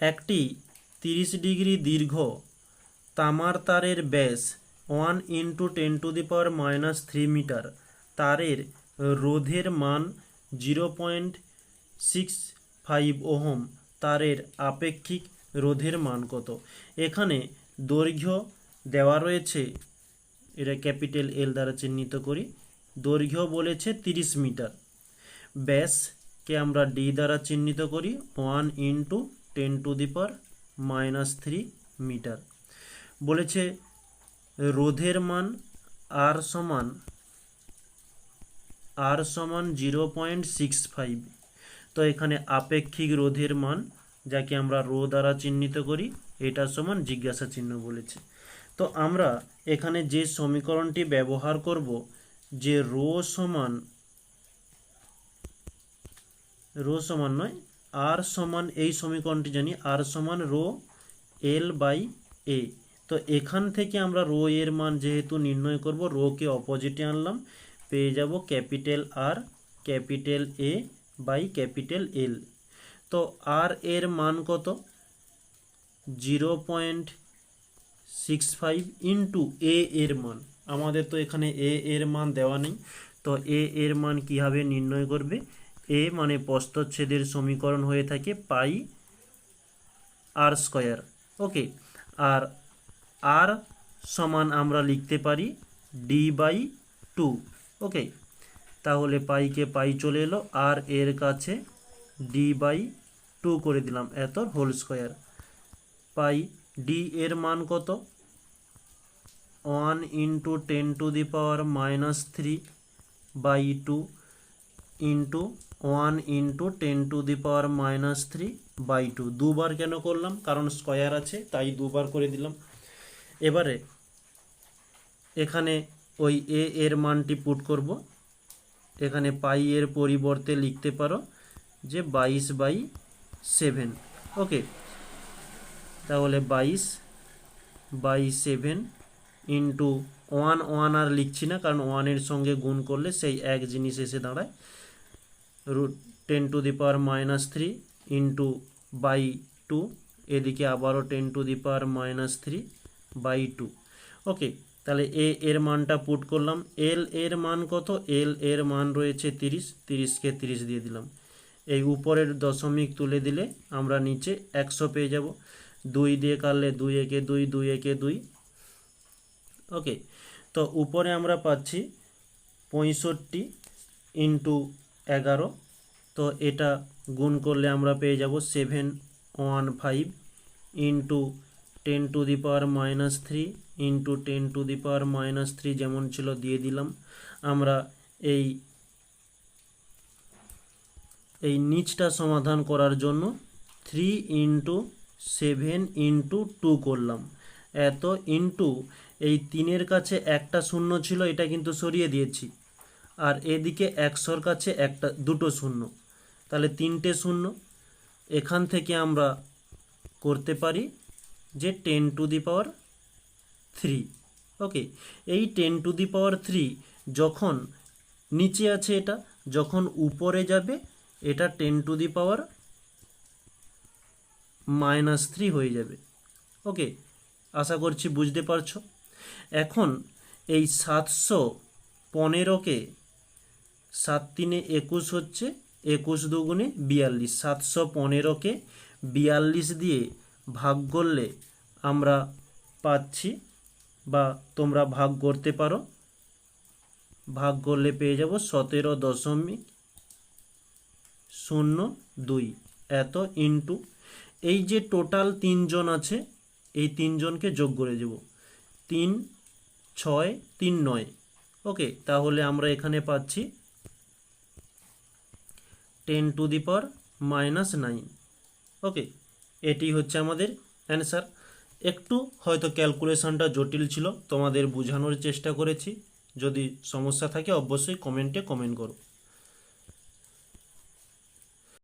একটি তিরিশ ডিগ্রি দীর্ঘ তামার তারের ব্যাস one into ten to the power minus three metre. তারের রোধের মান zero point six five ohm. তারের আপেক্ষিক রোধের মান কত? এখানে দৈর্ঘ্য দেওয়া রয়েছে, এটা ক্যাপিটাল এল দ্বারা চিহ্নিত করি, দৈর্ঘ্য বলেছে তিরিশ মিটার। ব্যাসকে আমরা ডি দ্বারা চিহ্নিত করি, one into ten to the power minus three metre. বলেছে, রোধের মান আর সমান আর সমান জিরো পয়েন্ট সিক্স ফাইভ। তো এখানে আপেক্ষিক রোধের মান, যাকে আমরা রো দ্বারা চিহ্নিত করি, এটা সমান জিজ্ঞাসা চিহ্ন বলেছে। তো আমরা এখানে যে সমীকরণটি ব্যবহার করব, যে রো সমান রো সমান নয় আর সমান এই সমীকরণটি জানি আর সমান রো এল বাই এ তো এখান থেকে আমরা রো এর মান যেহেতু নির্ণয় করব রোকে অপোজিটে আনলাম, পেয়ে যাব capital R capital A by capital L তো আর এর মান কত? Zero point six five into A এর মান। আমাদের তো এখানে এ এর মান দেওয়া নেই। তো এ এর মান কীভাবে নির্ণয় করবে? এ মানে প্রস্তচ্ছেদের সমীকরণ হয়ে থাকে পাই আর স্কয়ার। ওকে, আর আর সমান আমরা লিখতে পারি ডি বাই টু। ওকে, তাহলে পাইকে পাই চলে এলো, আর এর কাছে ডি বাই টু করে দিলাম, এত হোল স্কয়ার। পাই ডি এর মান কত? One into ten to the power minus three by two into one into ten to the power minus three by two দুবার কেন করলাম? কারণ স্কয়ার আছে, তাই দুবার করে দিলাম। এবারে এখানে ওই এ এর মানটি পুট করব। এখানে পাই এর পরিবর্তে লিখতে পারো যে বাইশ বাই সেভেন ওকে। তাহলে বাইশ by seven into one one আর লিখছি না, কারণ ওয়ানের সঙ্গে গুণ করলে সেই এক জিনিস এসে দাঁড়ায়। Root ten to the power minus three into by two এদিকে আবারও ten to the power minus three by two okay তাহলে এ এর মানটা পুট করলাম। এল এর মান কত? এল এর মান রয়েছে তিরিশ। তিরিশকে তিরিশ দিয়ে দিলাম। এই উপরের দশমিক তুলে দিলে আমরা নিচে একশো পেয়ে যাব। দুই দিয়ে কাটলে দুই একে দুই দুই একে দুই। ওকে তো উপরে আমরা পাচ্ছি পঁয়ষট্টি ইন্টু এগারো। তো এটা গুণ করলে আমরা পেয়ে যাব seven one five into ten to the power minus three into ten to the power minus three যেমন ছিল দিয়ে দিলাম। আমরা এই এই নিচটা সমাধান করার জন্য three into seven into two করলাম। এত ইন্টু এই তিনের কাছে একটা শূন্য ছিল, এটা কিন্তু সরিয়ে দিয়েছি। আর এদিকে একশোর কাছে একটা, দুটো শূন্য। তাহলে তিনটে শূন্য। এখান থেকে আমরা করতে পারি যে ten to the power three. Okay, এই ten to the power three যখন নিচে আছে এটা, যখন উপরে যাবে, এটা ten to the power minus three হয়ে যাবে। ওকে, আশা করছি বুঝতে পারছ? এখন এই সাতশো পনেরোকে সাত তিনে একুশ হচ্ছে, একুশ দুগুণে বিয়াল্লিশ। সাতশো পনেরোকে বিয়াল্লিশ দিয়ে ভাগ করলে আমরা পাচ্ছি বা তোমরা ভাগ করতে পারো। ভাগ করলে পেয়ে যাব সতেরো দশমিক শূন্য দুই। এত ইন্টু এই যে টোটাল তিনজন আছে, এই তিনজনকে যোগ করে দেব। তিন, ছয়, তিন, নয়। ওকে, তাহলে আমরা এখানে পাচ্ছি ten to the power minus nine. Okay, এটি হচ্ছে আমাদের অ্যান্সার। একটু হয়তো ক্যালকুলেশনটা জটিল ছিল, তোমাদের বোঝানোর চেষ্টা করেছি। যদি সমস্যা থাকে, অবশ্যই কমেন্টে কমেন্ট করো।